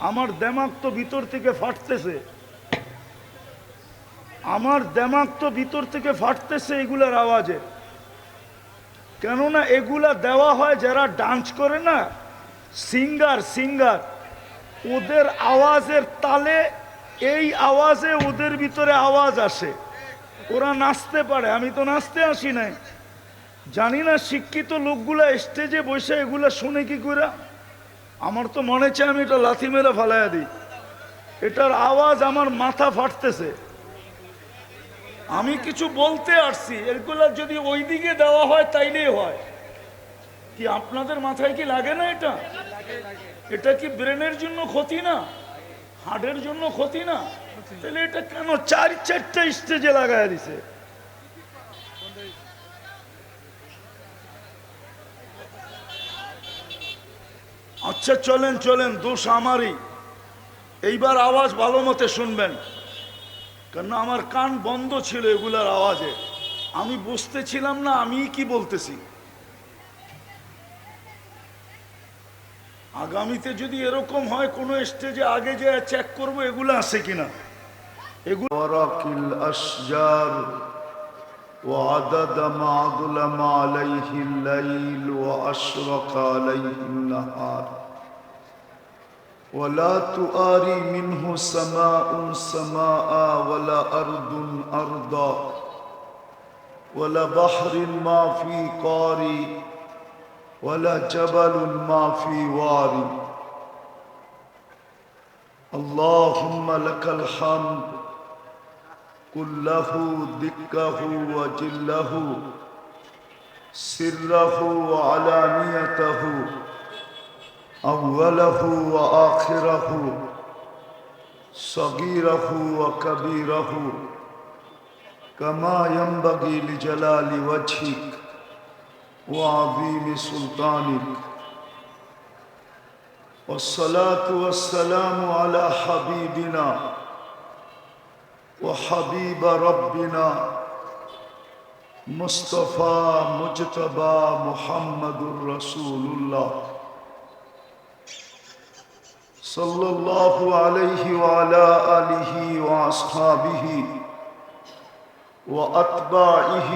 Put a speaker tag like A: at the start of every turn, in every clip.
A: আমার দেমাগ তো ভিতর থেকে ফাটতেছে। আমার দেমাগ তো ভিতর থেকে ফাটতেছে এগুলার আওয়াজে। কেননা এগুলা দেওয়া হয় যারা ডান্স করে না, সিঙ্গার সিঙ্গার, ওদের আওয়াজের তালে এই আওয়াজে ওদের ভিতরে আওয়াজ আসে। ওরা নাচতে পারে, আমি তো নাচতে আসি নাই। জানি না শিক্ষিত লোকগুলা স্টেজে বসে এগুলা শুনে কি করে? আমার তো মনে চায় আমি এটা লাথি মেরে ফালাইয়া দিই। এটার আওয়াজ আমার মাথা ফাটতেছে। আমি কিছু বলতে আসছি, এগুলা যদি ওইদিকে দেওয়া হয় তাইলেই হয়। কি আপনাদের মাথায় কি লাগে না এটা? এটা কি ব্রেনের জন্য ক্ষতি না? হার্টের জন্য ক্ষতি না? তাহলে এটা কেন চার চারটা স্টেজে লাগায় দিছে? আচ্ছা চলেন চলেন দোষ আমারই এইবার আওয়াজ ভালো মতে শুনবেন কেন আমার কান বন্ধ ছিল এগুলার আওয়াজে আমি বুঝতেছিলাম না আমি কি বলতেছি আগামীতে যদি এরকম হয় কোনো স্টেজে আগে যে চেক করবো এগুলো আছে কিনা এগুলো
B: ورق الأشجار وعدد ما ظلم عليه الليل وأشرق عليه النهار ولا تؤاري منه سماء سماء ولا أرض أرضا ولا بحر ما في قاري ولا جبل ما في واري. اللهم لك الحمد كله دكه وجله سره وعلانيته أوله وآخره صغيره وكبيره كما ينبغي لجلال وجهك وعظيم سلطانك. والصلاة والسلام على حبيبنا وحبيب ربنا مصطفى مجتبى محمد رسول الله. صلى الله عليه وعلى آله وأصحابه وأتباعه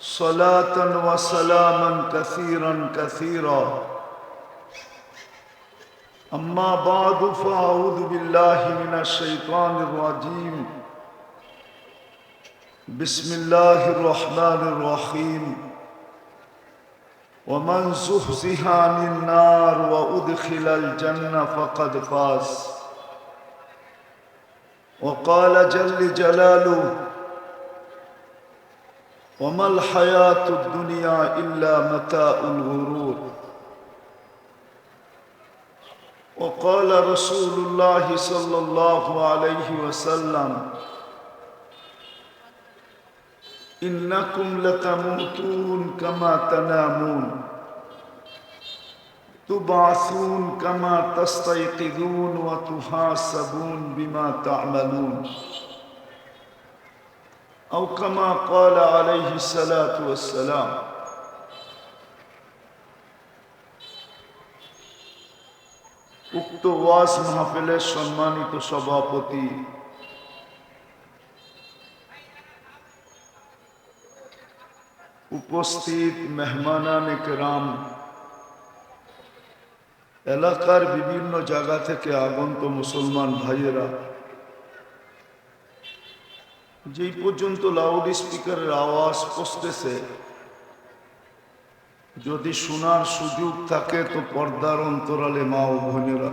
B: صلاة وسلاما كثيرا كثيرا. أما بعد فأعوذ بالله من الشيطان الرجيم. بسم الله الرحمن الرحيم. ومن زحزح عن النار وأدخل الجنة فقد فاز. وقال جل جلاله وما الحياة الدنيا إلا متاع الغرور. وقال رسول الله صلى الله عليه وسلم إنكم لتموتون كما تنامون تبعثون كما تستيقظون وتحاسبون بما تعملون أو كما قال عليه الصلاة والسلام উক্ত ওয়াজ মাহফিলের সম্মানিত সভাপতি উপস্থিত মেহমানান কেরাম, এলাকার বিভিন্ন জায়গা থেকে আগন্ত মুসলমান ভাইয়েরা, যেই পর্যন্ত লাউড স্পিকারের আওয়াজ পৌঁছতেছে, যদি শোনার সুযোগ থাকে তো পর্দার অন্তরালে মা ও বোনেরা।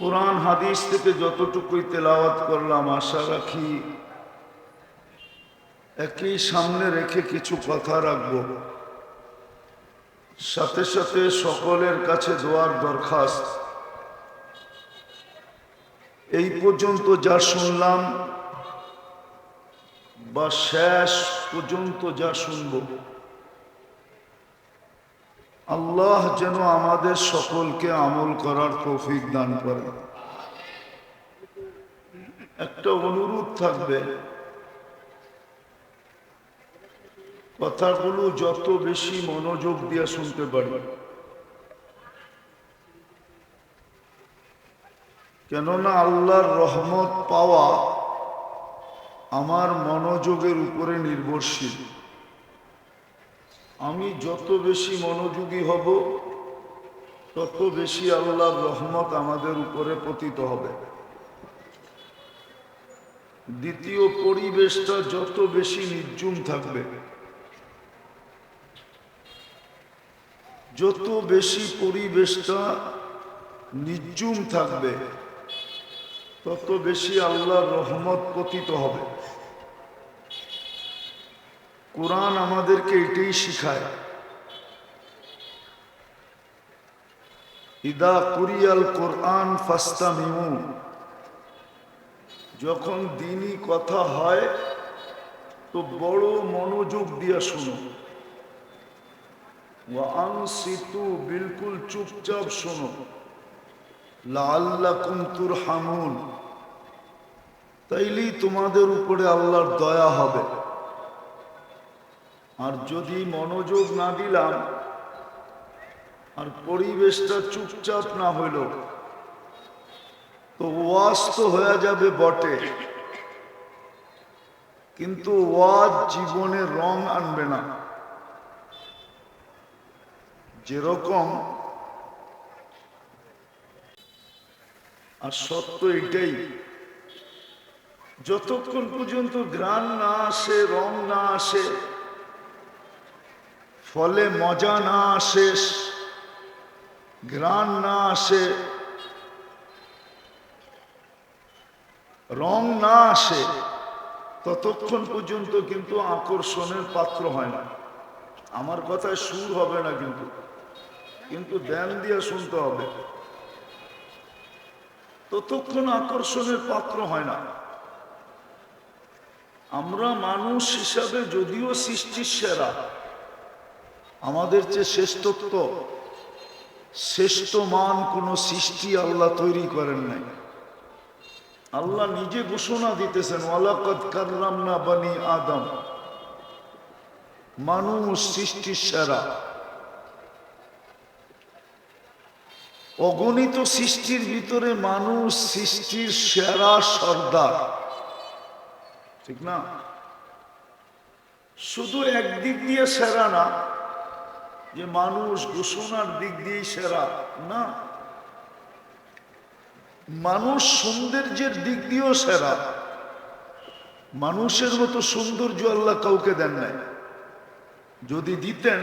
B: কোরআন হাদিস থেকে যতটুকুই তেলাওয়াত করলাম, আশা রাখি একই সামনে রেখে কিছু কথা রাখব। সাথে সাথে সকলের কাছে দোয়ার দরখাস্ত। এই পর্যন্ত যা শুনলাম বা শেষ পর্যন্ত যা শুনব, আল্লাহ যেন আমাদের সকলকে আমল করার তৌফিক দান করে। একটা অনুরোধ থাকবে কথাগুলো যত বেশি মনোযোগ দিয়ে শুনতে পারি। কেননা আল্লাহর রহমত পাওয়া আমার মনোযোগের উপরে নির্ভরশীল। আমি যত বেশি মনোযোগী হব, তত বেশি আল্লাহর রহমত আমাদের উপরে পতিত হবে। দ্বিতীয় পরিবেশটা যত বেশি নির্জুম থাকবে যত বেশি পরিবেশটা নির্জুম থাকবে, তত বেশি আল্লাহর রহমত পতিত হবে। কোরআন আমাদেরকে এটাই শিখায়। ইদা কুরিয়াল কোরআন ফাস্তা মিমু যখন দিনই কথা হয়, তো বড় মনোযোগ দিয়া শুনো। চুপচাপ শোনো। লাল্লাকুম তুরহামুন। তাইলেই তোমাদের উপরে আল্লাহর দয়া হবে। আর যদি মনোযোগ না দিলাম, আর পরিবেশটা চুপচাপ না হইল, তো ওয়াজ তো হয়ে যাবে বটে। কিন্তু ওয়াজ জীবনে রং আনবে না। যেরকম আর সত্য এটাই, যতক্ষণ পর্যন্ত গ্রান না আসে, রং না আসে, ফলে মজা না আসে গ্রান না আসে, রং না আসে, ততক্ষণ পর্যন্ত কিন্তু আকর্ষণের পাত্র হয় না। আমার কথায় সুর হবে না কিন্তু। কিন্তু ধ্যান দিয়ে শুনতে হবে। ততক্ষণ আকর্ষণের পাত্র হয় না। আমরা মানুষ হিসাবে যদিও সৃষ্টির সেরা, আমাদের যে শ্রেষ্ঠত্ব শ্রেষ্ঠ মান কোন সৃষ্টি আল্লাহ তৈরি করেন নাই। আল্লাহ নিজে ঘোষণা দিতেছেন, ওয়ালাকাদ কাররামনা বানি আদম। মানুষ সৃষ্টির সেরা। অগণিত সৃষ্টির ভিতরে মানুষ সৃষ্টির সেরা সর্দার। ঠিক না? শুধু একদিক দিয়ে সেরা না, যে মানুষ ঘোষণার দিক দিয়েই সেরা, না? মানুষ সৌন্দর্যের দিক দিয়েও সেরা। মানুষের মতো সৌন্দর্য আল্লাহ কাউকে দেন নাই। যদি দিতেন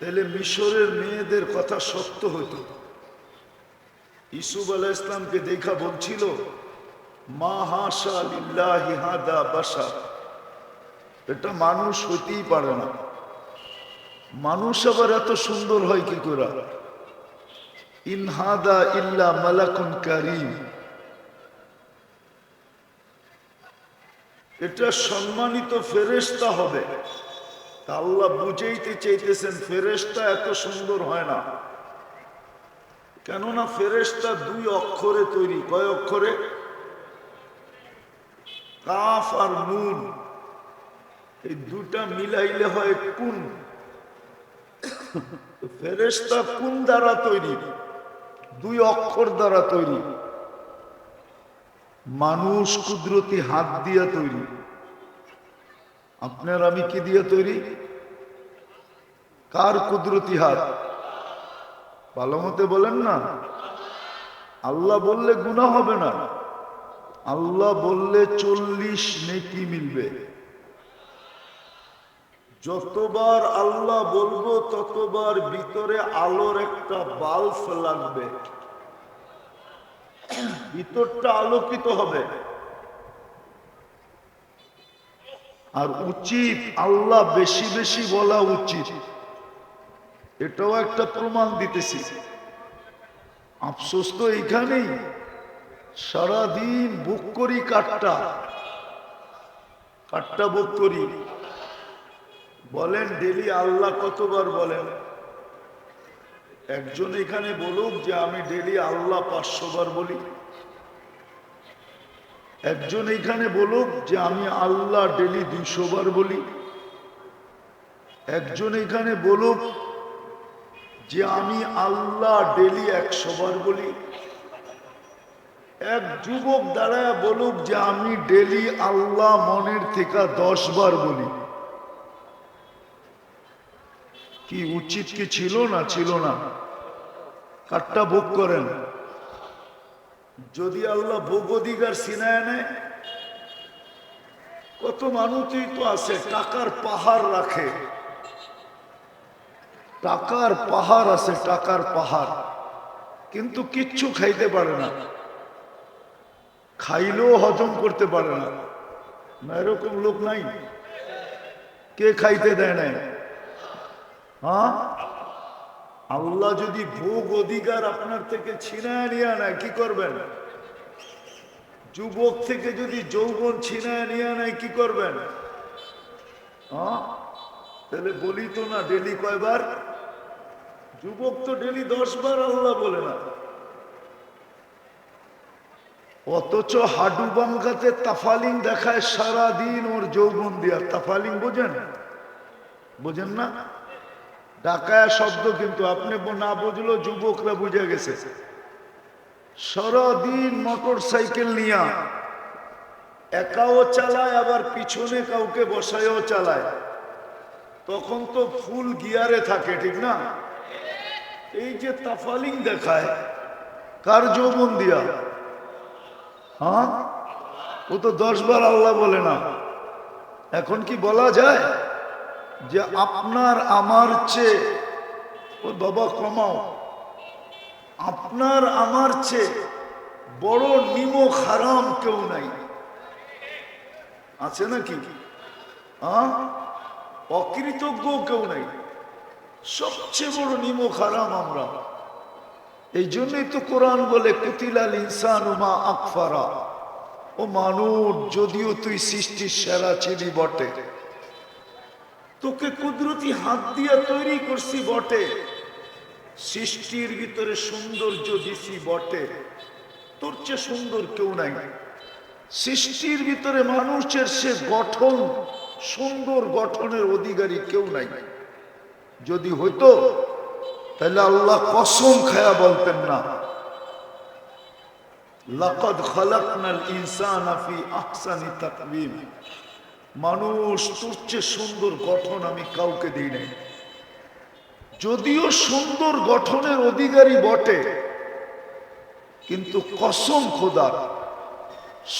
B: তাহলে মিশরের মেয়েদের কথা সত্য হতো ইসুফ আলাহ ইসলামকে দেখা বলছিল, মা হাসা লিল্লাহি হাদা বাসা এটা মানুষ হইতেই পারে না। মানুষ আবার এত সুন্দর হয় কি করে? ইনহাদা ইল্লা মালাকুন কারিম। এটা সম্মানিত ফেরেস্তা হবে। আল্লাহ বুঝাইতে চাইতেছেন ফেরেস্তা এত সুন্দর হয় না। কেননা ফেরেস্তা দুই অক্ষরে তৈরি। কয় অক্ষরে? কাফ আর নুন। এই দুটা মিলাইলে হয় কুন। ফেরেস্তা কোন দ্বারা তৈরি? দুই অক্ষর দ্বারা তৈরি। মানুষ কুদরতি হাত দিয়া তৈরি। আপনার আমি কি দিয়ে তৈরি? কার কুদরতি হাত? ভালো মতে বলেন না। আল্লাহ বললে গুণা হবে না। আল্লাহ বললে চল্লিশ নেকি মিলবে। যতবার আল্লাহ বলব, ততবার ভিতরে আলোর একটা বাল্ব লাগবে। ভিতরটা আলোকিত হবে। আর উচিত আল্লাহ বেশি বেশি বলা উচিত। এটাও একটা প্রমাণ দিতেছি। আফসোস তো এইখানেই। সারাদিন বুক করি কাঠটা। কাঠটা বুক করি। বলেন ডেলি আল্লাহ কতবার বলেন? একজন এখানে বলুক যে আমি ডেলি আল্লাহ পাঁচশো বার বলি। একজন এখানে বলুক যে আমি আল্লাহ ডেলি দুইশো বার বলি। একজন এখানে বলুক যে আমি আল্লাহ ডেলি একশো বার বলি। এক যুবক দাঁড়ায় বলুক যে আমি ডেলি আল্লাহ মনের থেকে দশ বার বলি। কি উচিত কি ছিল না ছিল না? কাঠটা ভোগ করেন। যদি আল্লাহ ভোগ অধিকার সিনায় নেয়, কত মানুষই তো আছে, টাকার পাহাড় রাখে। টাকার পাহাড় আছে, টাকার পাহাড়। কিন্তু কিচ্ছু খাইতে পারে না। খাইলেও হজম করতে পারে না। এরকম লোক নাই। কে খাইতে দেয় নাই? হ্যাঁ? আল্লাহ যদি ভোগ অধিকার আপনার থেকে ছিনায় নিয়ে নেয় কি করবেন? যুবক থেকে যদি যৌবন ছিনায় নিয়ে নেয় কি করবেন? হ্যাঁ? তাহলে বলি তো না, ডেলি কয়বার? যুবক তো ডেলি দশ বার আল্লাহ বলে না। অথচ হাডু বাঙ্গাতে তাফালিং দেখায় সারা দিন ওর যৌবন দিয়া। তাফালিং বোঝেন? বোঝেন না? ডাকায়া শব্দ কিন্তু আপনি না বুঝলো যুবকরা বুঝে গেছে। সারাদিন মোটর সাইকেল নিয়া, একাও চালায়, আবার পিছনে কাউকে বসায়ও চালায়। তখন তো ফুল গিয়ারে থাকে, ঠিক না? এই যে তাফালিং দেখায়, কার যৌবন দিয়া? হ্যাঁ? ও তো দশ বার আল্লাহ বলে না। এখন কি বলা যায় যে আপনার আমার চেয়ে, ও বাবা কমাও, আপনার আমার চেয়ে বড় নিমক হারাম কেউ নাই। আছে নাকি? হ্যাঁ? অকৃতজ্ঞ কেউ নাই। সবচেয়ে বড় নিমক হারাম আমরা। এই জন্যই তো কোরআন বলে, কুতিলাল ইনসান মা আকফারা। ও মানুষ, যদিও তুই সৃষ্টির সেরা ছিলি বটে। তোকে কুদরতি হাত দিয়া তৈরি করছি বটে। সৃষ্টির ভিতরে সৌন্দর্য দিছি বটে। তোর চেয়ে সুন্দর কেউ নাই। সৃষ্টির ভিতরে মানুষের সে গঠন, সুন্দর গঠনের অধিকারী কেউ নাই নাই। যদি হইতো, তাহলে আল্লাহ কসম খায়া বলতেন না। মানুষ সুন্দর গঠন আমি কাউকে দিই নাই। যদিও সুন্দর গঠনের অধিকারী বটে, কিন্তু কসম খোদার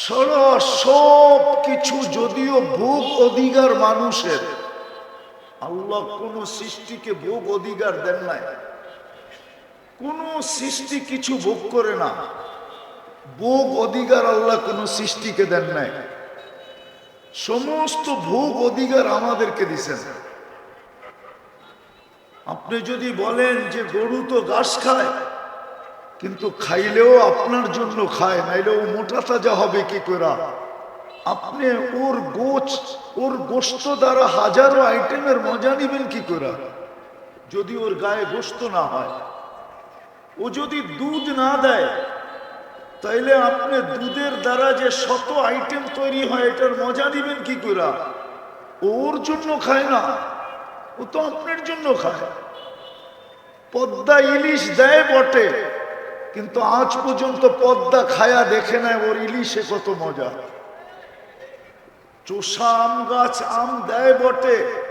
B: সারা সব কিছু যদিও ভোগ অধিকার মানুষের আল্লাহ কোন সৃষ্টিকে ভোগ অধিকার দেন নাই। কোন সৃষ্টি কিছু ভোগ করে না। ভোগ অধিকার আল্লাহ কোন সৃষ্টিকে দেন নাই। সমস্ত ভোগ অধিকার আমাদেরকে দিছেন। আপনি যদি বলেন যে গরু তো ঘাস খায়, কিন্তু খাইলেও আপনার জন্য খায়, নাইলে ও মোটা তাজা হবে কি করে? আপনি ওর গোছ, ওর গোস্ত দ্বারা হাজারো আইটেমের মজা নিবেন কি করে? যদি ওর গায়ে গোস্ত না হয়। ও যদি দুধ না দেয়, তাইলে আপনি দুধের দ্বারা যে শত আইটেম তৈরি হয়, এটার মজা নিবেন কি করে? ওর জন্য খায় না, ও তো আপনার জন্য খায়। পদ্মা ইলিশ দেয় বটে, কিন্তু আজ পর্যন্ত পদ্মা খায়া দেখে নেয় ওর ইলিশে কত মজা। চোষা আম গাছ আম দেয় বটে।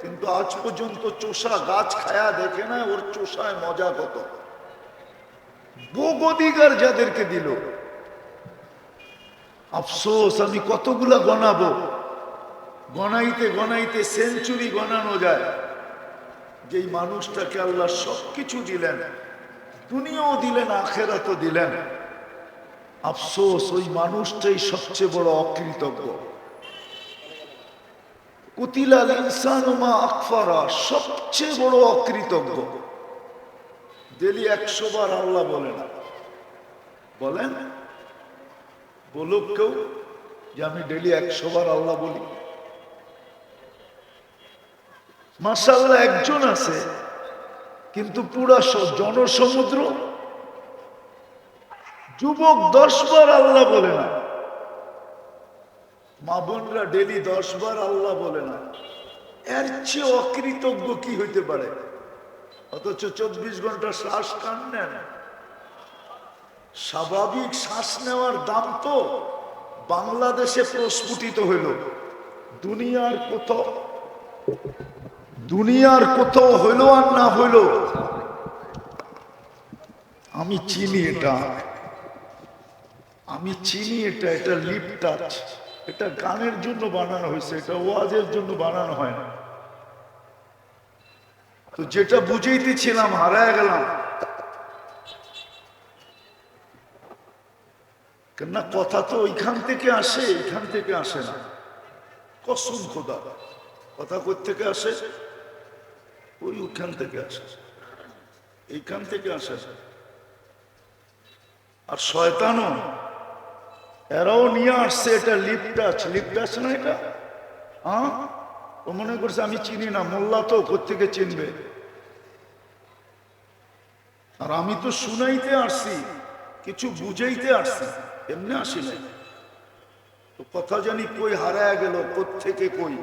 B: কিন্তু আজ পর্যন্ত চোষা গাছ খায়া দেখে নেয় ওর চোষায় মজা কত। অধিকার যাদেরকে দিল। আফসোস, আমি কতগুলা গণাবো। গনাইতে গনাইতে সেঞ্চুরি গণানো যায়। যেই মানুষটাকে আল্লাহ সবকিছু দিলেন, দুনিয়াও দিলেন, আখেরাতও দিলেন। আফসোস, ওই মানুষটাই সবচেয়ে বড় অকৃতজ্ঞ। কুতিলাল ইনসানুমা আকফারা, সবচেয়ে বড় অকৃতজ্ঞ। একশো বার আল্লাহ বলে না। বলেন, বলুক কেউ যে আমি ডেলি একশো বার আল্লাহ বলি। মাসাল্লাহ একজন আছে, কিন্তু পুরা জনসমুদ্র যুবক দশ বার আল্লাহ বলে না। মা বোনরা ডেলি দশ বার আল্লাহ বলে না। এর চেয়ে অকৃতজ্ঞ কি হইতে পারে? অথচ চব্বিশ ঘণ্টা শ্বাস টান নেন। স্বাভাবিক শ্বাস নেওয়ার দাম তো বাংলাদেশে প্রস্ফুটিত হইল। দুনিয়ার কোথাও দুনিয়ার কোথাও হইল আর না হইল, আমি চিনি এটা। আমি চিনি এটা এটা লিপ টাচ এটা গানের জন্য বানানো হয়েছে, এটা ওয়াজের জন্য বানানো হয় না। তো যেটা বুঝাইতেছিলাম, হারায় গেলাম। কেননা কথা তো ওইখান থেকে আসে, এখান থেকে আসে না। কসম খোদা, কথা কোথ থেকে আসে? ওই ওখান থেকে আসে। এইখান থেকে আসে। আর শয়তানও এরাও নিয়ে আসছে, এটা লিপটাচ লিপটাচ না এটা? হ্যাঁ? ও মনে করছে আমি চিনি না, মোল্লা তো কোথেকে চিনবে? আর আমি তো শুনাইতে আসছি, কিছু বুঝাইতে আসছি, এমনি আসি নাই। তো কথা জানি কই হারায় গেল কোথেকে কই?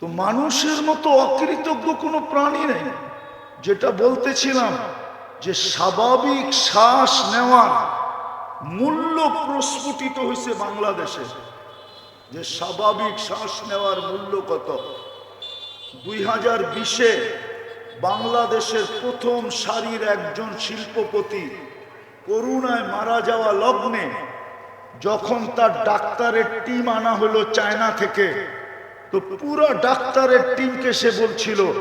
B: তো মানুষের মতো অকৃতজ্ঞ কোনো প্রাণী নেই, যেটা বলতেছিলাম যে স্বাভাবিক শ্বাস নেওয়ার মূল্য প্রস্ফুটিত হয়েছে বাংলাদেশে। যে স্বাভাবিক শ্বাস নেওয়ার মূল্য কত? দুই হাজার বিশে বাংলাদেশের প্রথম সারির একজন শিল্পপতি করুণায় মারা যাওয়া লগ্নে যখন তার ডাক্তারের টিম আনা হলো চায়না থেকে, তো পুরো ডাক্তারের টিমকে সে বলছিল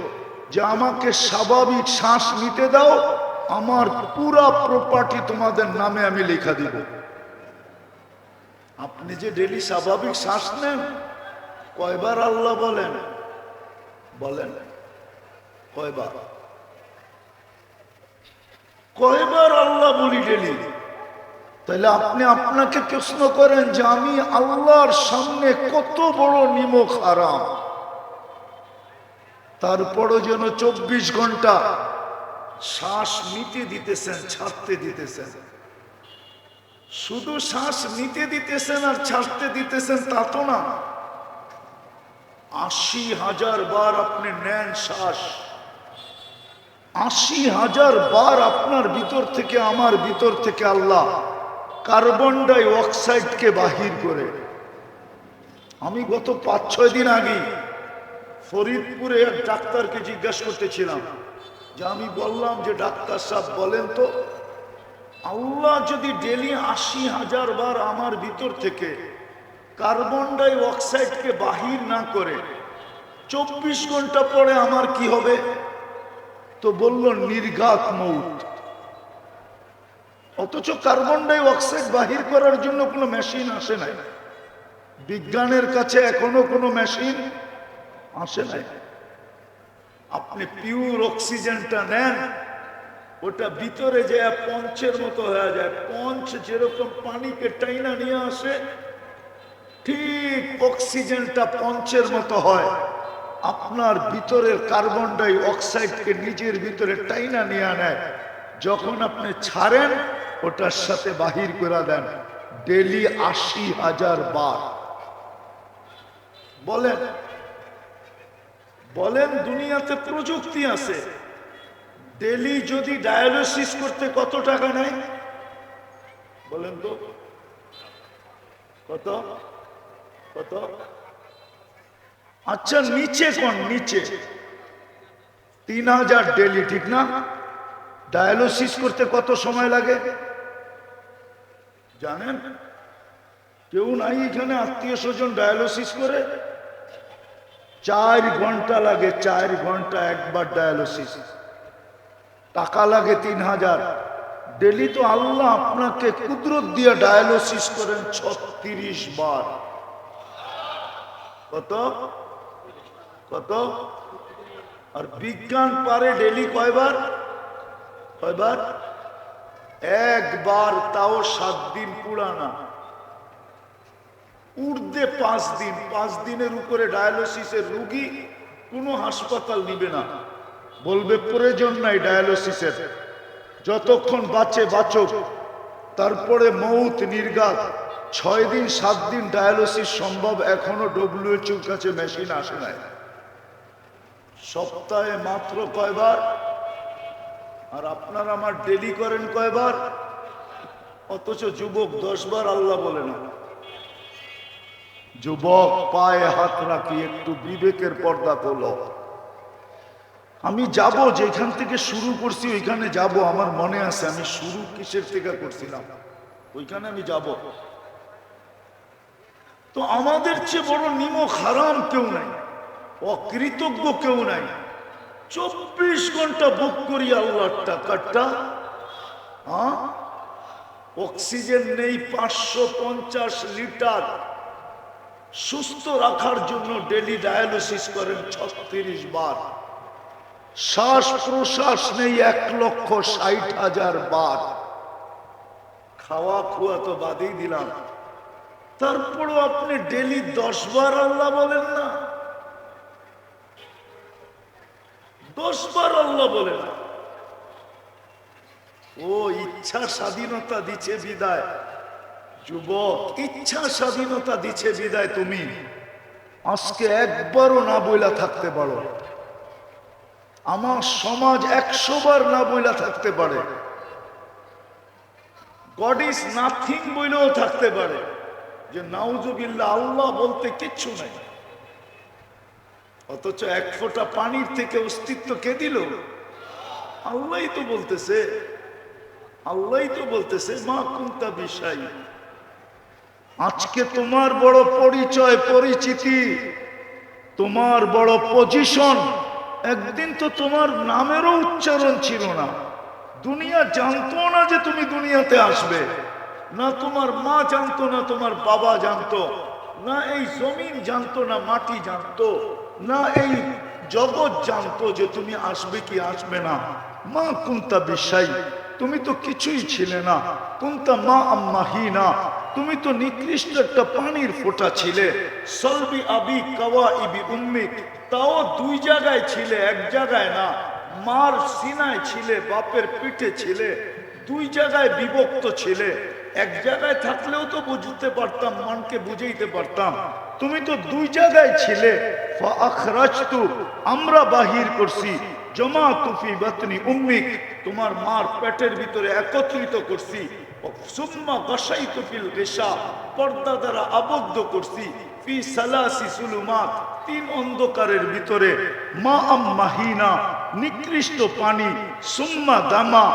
B: যে, আমাকে স্বাভাবিক শ্বাস নিতে দাও আমার পুরা প্রপার্টি তোমাদের নামে আমি লেখা দিব। আপনি যে ডেলি স্বাভাবিক শ্বাস নেন, কয়বার আল্লাহ বলেন? বলেন, কয়বার? কয়বার আল্লাহ বলি ডেলি তাহলে আপনি আপনাকে প্রশ্ন করেন যে আমি আল্লাহর সামনে কত বড় নিমক আরাম তারপরও যেন চব্বিশ ঘণ্টা শ্বাস নিতে দিতেছেন, ছাড়তে দিতেছেন। শুধু শ্বাস নিতে দিতেছেন আর ছাড়তে দিতেছেন তা তো না। আশি হাজার বার আপনি নেন শ্বাস। আশি হাজার বার আপনার ভিতর থেকে, আমার ভিতর থেকে আল্লাহ কার্বন ডাই অক্সাইডকে বাহির করে। আমি গত পাঁচ ছয় দিন আগে ফরিদপুরে এক ডাক্তারকে জিজ্ঞাসা করতেছিলাম যে আমি বললাম যে ডাক্তার সাহেব বলেন তো, আল্লাহ যদি ডেলি আশি হাজার বার আমার ভিতর থেকে কার্বন ডাই অক্সাইডকে বাহির না করে চব্বিশ ঘণ্টা পরে আমার কি হবে? তো বলল নির্ঘাত মৌত। অথচ কার্বন ডাই অক্সাইড বাহির করার জন্য কোনো মেশিন আসে নাই। বিজ্ঞানের কাছে এখনও কোনো মেশিন আসে নাই। আপনি পিওর অক্সিজেনটা নেন, ওটা ভিতরে যে পঞ্চের মতো হয়ে যায়। পঞ্চ যেরকম পানিকে টাইনা নিয়ে আসে, ঠিক অক্সিজেনটা পঞ্চের মতো হয়। আপনার ভিতরের কার্বন ডাই অক্সাইডকে নিজের ভিতরে টাইনা নিয়ে নেয়। যখন আপনি ছাড়েন, ওটার সাথে বাহির করে দেন। ডেলি আশি হাজার বার। বলেন বলেন, দুনিয়াতে প্রযুক্তি আছে। ডেলি যদি ডায়ালিসিস করতে কত টাকা নেয়? বলেন তো। কত? কত? আচ্ছা নিচে কোন? নিচে। তিন হাজার ডেলি, ঠিক না? ডায়ালিসিস করতে কত সময় লাগে? জানেন? কেউ নাই এখানে, আত্মীয় স্বজন ডায়ালিসিস করে? চার ঘণ্টা লাগে, চার ঘণ্টা একবার ডায়ালিসিস টাকা লাগে তিন হাজার। ডেলি তো আল্লাহ আপনাকে কুদরত দিয়ে ডায়ালিসিস করেন ছত্রিশ বার। কত? কত? আর বিজ্ঞান পারে ডেলি কয়বার? কয়বার? একবার, তাও সাত দিন পুরানা। উর্ধে পাঁচ দিন, পাঁচ দিনের উপরে ডায়ালিসিসের রুগী কোনো হাসপাতাল নিবে না। বলবে, প্রয়োজন নাই ডায়ালিসিসের। যতক্ষণ বাঁচে, বাঁচক। তারপরে মৌত, নির্গাত। ছয় দিন, সাত দিন ডায়ালিসিস সম্ভব এখনও ডব্লিউএচওর কাছে মেশিন আসে নাই। সপ্তাহে মাত্র কয়বার? আর আপনারা আমার ডেলি করেন কয়বার? অথচ যুবক দশ বার আল্লাহ বলে না। যুবক পায়ে হাত রাখি একটু বিবেকের পর্দা তোলো। আমি যাব যেখান থেকে শুরু করছি, ওইখানে যাব। আমার মনে আছে, আমি শুরু কিসের থেকে করছিলাম? ওইখানে আমি যাব। তো আমাদের চেয়ে বড় নিম হারাম কেউ নাই, অকৃতজ্ঞ কেউ নাই। চব্বিশ ঘণ্টা বুক করি আল্লাহর টাকাটা। অক্সিজেন নেই, পাঁচশো পঞ্চাশ লিটার। সুস্থ রাখার জন্য ডেলি ডায়ালিসিস করেন ছত্রিশ বার। শ্বাস প্রশ্বাস নেই এক লক্ষ ষাট হাজার বার। খাওয়া খুয়া তো বাদেই দিলাম। তারপরও আপনি ডেলি দশ বার আল্লাহ বলেন না। দশ বার আল্লাহ বলে না। ও ইচ্ছা স্বাধীনতা দিচ্ছে বিদায়। যুবক, ইচ্ছা স্বাধীনতা দিচ্ছে বিদায় তুমি। আজকে একবারও না বইলা থাকতে পারো। আমার সমাজ একশো বার না বইলা থাকতে পারে। গড ইজ নাথিং বইলেও থাকতে পারে। যে নাউজুবিল্লাহ, আল্লাহ বলতে কিচ্ছু নাই। অথচ এক ফোঁটা পানির থেকে অস্তিত্ব কে দিল? আল্লাহই তো বলতেছে। আল্লাহই তো বলতেছে, মা কুন্তা বিষয় আজকে তোমার বড় পরিচয়, পরিচিতি, তোমার বড় পজিশন একদিন তো তোমার নামেরও উচ্চারণ ছিল না। দুনিয়া জানতো না যে তুমি দুনিয়াতে আসবে। না তোমার মা জানতো, না তোমার বাবা জানতো। না এই জমিন জানতো, না মাটি জানতো। না এই জগৎ জানতো যে তুমি আসবে কি আসবে না। মা কুন্তা বিষয় তুমি তো কিছুই ছিলে না। কুন্তা মা আম্মাহি না তুমি তো নিকৃষ্ট একটা পানির ফোঁটা ছিলে। সলবি আবি কাওয়া ইবি উম্মিক। তাও দুই জায়গায় ছিলে, এক জায়গায় না। মার সিনায় ছিলে, বাপের পিঠে ছিলে। দুই জায়গায় বিভক্ত ছিলে। এক জায়গায় থাকলেও তো বুঝতে পারতাম, মনকে বুঝাইতে পারতাম। তুমি তো দুই জায়গায় ছিলে। আমরা বাহির করছি। জমা তুফি বাতনি উম্মিক, তোমার মার পেটের ভিতরে একত্রিত করছি। সুম্মা পর্দা দ্বারা আবদ্ধ করছি। অন্ধকারের ভিতরে। মা নিকৃষ্ট পানি, সুম্মা দামা,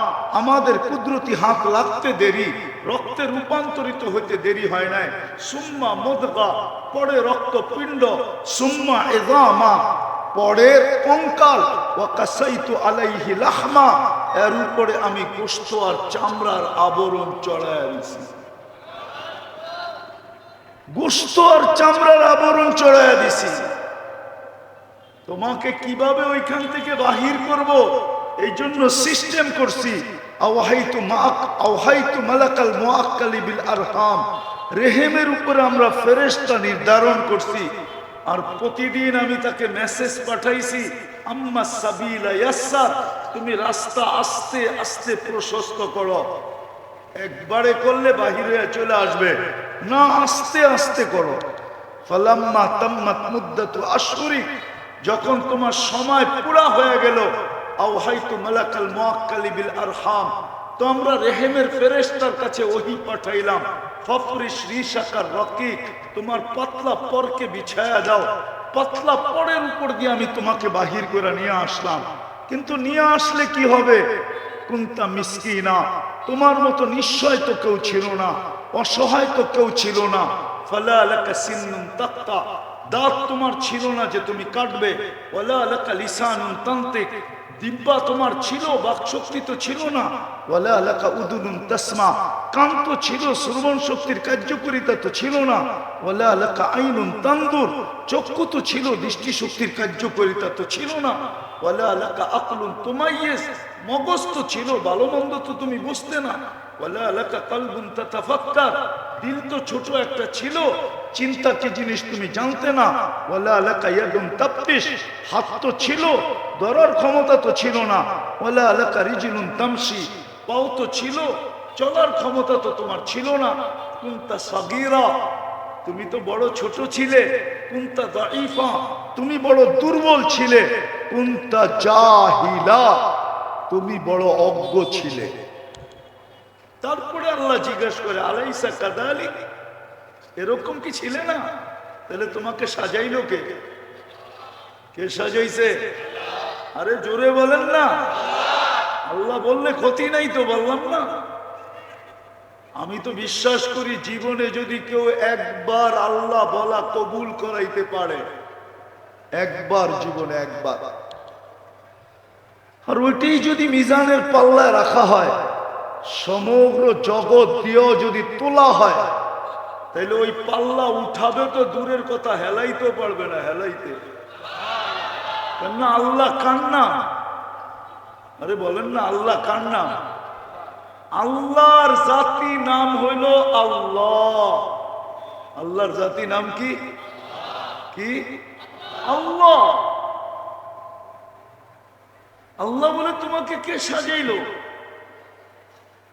B: আমাদের কুদরতি হাত লাগতে দেরি, রক্তে রূপান্তরিত হইতে দেরি হয় নাই। সুম্মা মদগা, পরে রক্তপিণ্ড, সুম্মা এদামা পরে কঙ্কাল ওয়াকাসাইতু আলাইহি লাহমা, এর উপরে আমি গোশত আর চামড়ার আবরণ চড়ায় দিছি গোশত আর চামড়ার আবরণ চড়ায় দিছি। তোমাকে কীভাবে ওইখান থেকে বাহির করব? এই জন্য সিস্টেম করছি মালাকাল বিল আরহাম। রেহেমের উপরে আমরা ফেরেশতা নির্ধারণ করছি। আর প্রতিদিন আমি তাকে মেসেজ পাঠাইছি, আম্মা সাবিলা তুমি রাস্তা আস্তে আস্তে প্রশস্ত করো। একবারে করলে বাহিরে চলে আসবে। না, আস্তে আস্তে করো। ফালাম্মা তাম্মাত মুদ্দাতু আশহুরি, যখন তোমার সময় পুরা হয়ে গেল হাইতু মালাকাল মুআক্কালি বিল আরহাম। তো আমরা রেহেমের ফেরেশতার কাছে ওহি পাঠাইলাম। তোমার পাতলা পরকে বিছায়া দাও পাতলা পরের উপর দিয়ে আমি তোমাকে বাহির করে নিয়ে আসলাম। কিন্তু নিয়ে আসলে কি হবে? কুন্তা মিসকিনা, তোমার মতো নিশ্চয় তো কেউ ছিল না, অসহায় তো কেউ ছিল না। ফালা লাকা সিন্নুন তাক্তা দাঁত তোমার ছিল না যে তুমি কাটবে। ওয়ালা লাকা লিসানুন তান্তিক দিব্যা তোমার ছিল, বাকশক্তি তো ছিল না। ওয়ালা উদুনুন তাসমা কান তো ছিল, শ্রবণ শক্তির কার্যকরিতা তো ছিল না। ওয়ালা লাকা আইনুন তান্দুর, চক্ষু তো ছিল দৃষ্টি শক্তির কার্যকরিতা তো ছিল না। ওয়ালা লাকা আকলুন মগজ তো ছিল ভালো মন্দ তো তুমি বুঝতে না। ওয়ালা লাকা কালবুন তাতাফাক্কার, দিল তো ছোট একটা ছিল কি জিনিস তুমি জানতে না? ওয়ালা লাকা ইয়াদুন তাফতিশ হাত তো ছিল, ধরার ক্ষমতা তো ছিল না। ওয়ালা লাকা রিজলুন তামশি, পাও তো ছিল, চলার ক্ষমতা তো তোমার ছিল না। তুমি তো বড় ছোট ছিলে, কুনতা দাইফা তুমি বড় দুর্বল ছিলে, কুনতা জাহিলা, তুমি বড় অজ্ঞ ছিলে।
A: তারপরে আল্লাহ জিজ্ঞেস করে, আলাইসা কাদালি এরকম কি ছিলে না? তাহলে তোমাকে সাজাইলো কে? কে সাজাইছে? আরে জোরে বলেন না। আল্লাহ বললে ক্ষতি নাই তো, বললাম না। আমি তো বিশ্বাস করি জীবনে যদি কেউ একবার আল্লাহ বলা কবুল করাইতে পারে,
B: একবার জীবনে একবার।
A: আর ওইটাই যদি মিজানের পাল্লায় রাখা হয়, সমগ্র জগৎ দিয়েও যদি তোলা হয় তাহলে ওই পাল্লা উঠাবে তো দূরের কথা হেলাইতে পারবে না হেলাইতে। কেননা আল্লাহ কান্না আরে বলেন না, আল্লাহ কান্না আল্লাহর জাতি নাম হইল আল্লাহ। আল্লাহর জাতি নাম কি? কি? আল্লাহ। আল্লাহ বলে তোমাকে কে সাজাইলো?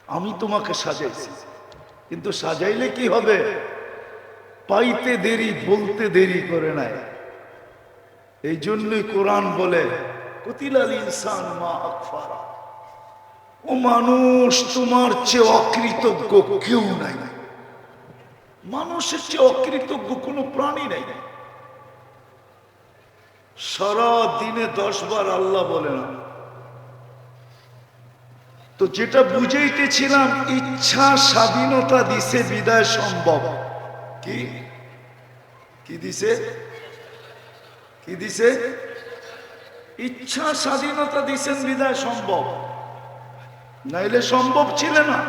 A: আমি তোমাকে সাজাইছি। কিন্তু সাজাইলে কি হবে? পাইতে দেরি, বলতে দেরি করে নাই। এই জন্যই কোরআন বলে, কতিলাল ইনসান মা আকফারা। ও মানুষ, তোমার চেয়ে অকৃতজ্ঞ কেউ নাই। মানুষের চেয়ে অকৃতজ্ঞ কোনো প্রাণী নাই। সারা দিনে দশ বার আল্লাহ বলে না তো যেটা বুঝাইতেছিলাম, ইচ্ছা স্বাধীনতা দিছে, বিদায় সম্ভব। কি? কি দিছে? কি দিছে? ইচ্ছা স্বাধীনতা দিছেন, বিদায় সম্ভব। নাইলে সম্ভব ছিল না।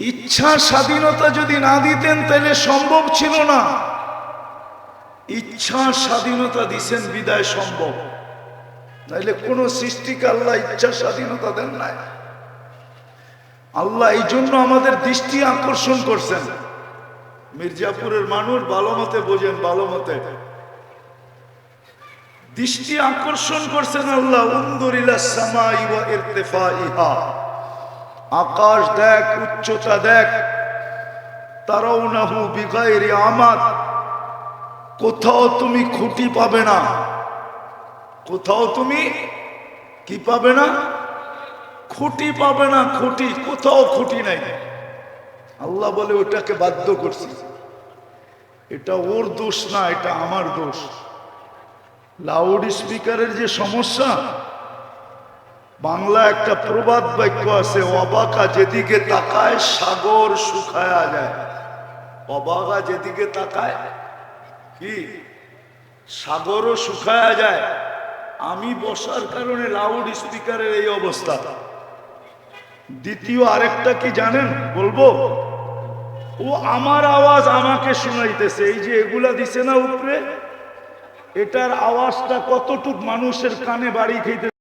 A: ইচ্ছা স্বাধীনতা যদি না দিতেন তাহলে সম্ভব ছিল না। ইচ্ছা স্বাধীনতা দিছেন, বিদায় সম্ভব। নাইলে কোন সৃষ্টিকে আল্লাহ ইচ্ছা স্বাধীনতা দেন নাই। আল্লাহ এই জন্য আমাদের দৃষ্টি আকর্ষণ করছেন। মির্জাপুরের মানুষ ভালো মতে বোঝেন, ভালো মতে। দৃষ্টি আকর্ষণ করছেন আল্লাহ ইরতিফাইহা। আকাশ দেখ, উচ্চতা দেখ। তারাউনাহু বিগাইরি আমার কোথাও তুমি খুঁটি পাবে না। কোথাও তুমি কি পাবে না? খুঁটি পাবে না, খুঁটি। কোথাও খুঁটি নাই। আল্লাহ বলে, ওটাকে বাধ্য করছি। এটা ওর দোষ না, এটা আমার দোষ। লাউড স্পিকারের যে সমস্যা, বাংলা একটা প্রবাদ বাক্য আছে, অবাকা যেদিকে তাকায় সাগর শুকায়া যায়। অবাকা যেদিকে তাকায়, কি? সাগরও শুকায়া যায়। আমি বসার কারণে লাউড স্পিকারের এই অবস্থা। দ্বিতীয় আরেকটা কি জানেন? বলব? ও আমার আওয়াজ আমাকে শুনাইতেছে, এই যে এগুলা দিছে না উপরে? এটার আওয়াজটা কতটুক মানুষের কানে বাড়ি খেতে